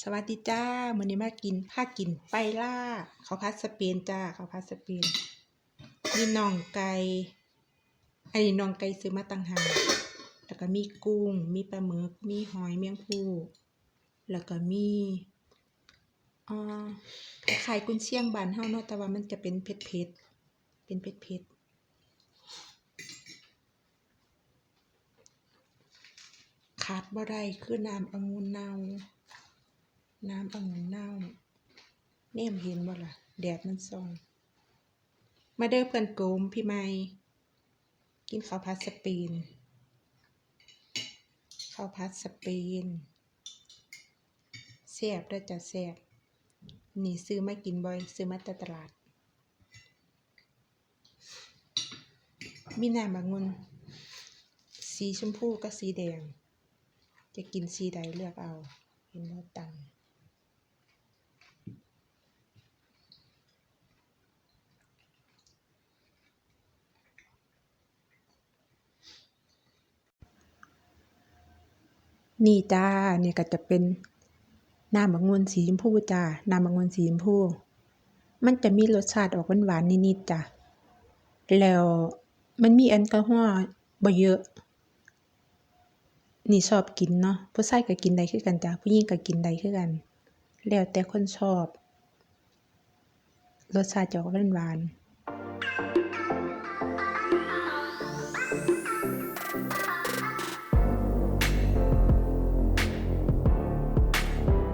สวัสดีจ้ามื้อนี้มากินพากินไปล่าเขาวผัดสเปนจ้าเขาวผัดสเปนมีน่องไก่อันนี้น่องไก่ซื้อมาต่างหากแล้วก็มีกุ้ง มีปลาหมึก มีหอยแมงภู่แล้วก็มีอ่าคล้ายกุนเชียงบานเฮาเนาะแต่ว่ามันจะเป็นเผ็ดๆเป็นเผ็ดๆขาดบ่ได้คือน้ำองุ่นเน่า น้ำองุ่นเน่าแนมเห็นบ่ล่ะ แดดมันส่อง มาเด้อเพื่อนโกมพี่ไม่กินข้าวผัดสเปนข้าวผัดสเปนแซ่บเด้อจ้ะแซ่บนี่ซื้อมากินบ่อย ซื้อมาแต่ตลาด มีน้ำองุ่นสีชมพูกับสีแดง จะกินสีใดเลือกเอา เห็นบ่ตัง นี่จ้าเนี่ยก็จะเป็นน้ำองุ่นสีชมพูจ้าน้ำองุ่นสีชมพู มันจะมีรสชาติออกหวานๆนิดๆจ้ะแล้วมันมีแอลกอฮอล์บ่เยอะ นี่ชอบกินเนาะผู้ชายก็กินได้คือกันจ้ะผู้หญิงก็กินได้คือกัน แล้วแต่คนชอบ รสชาติจะออกหวานๆ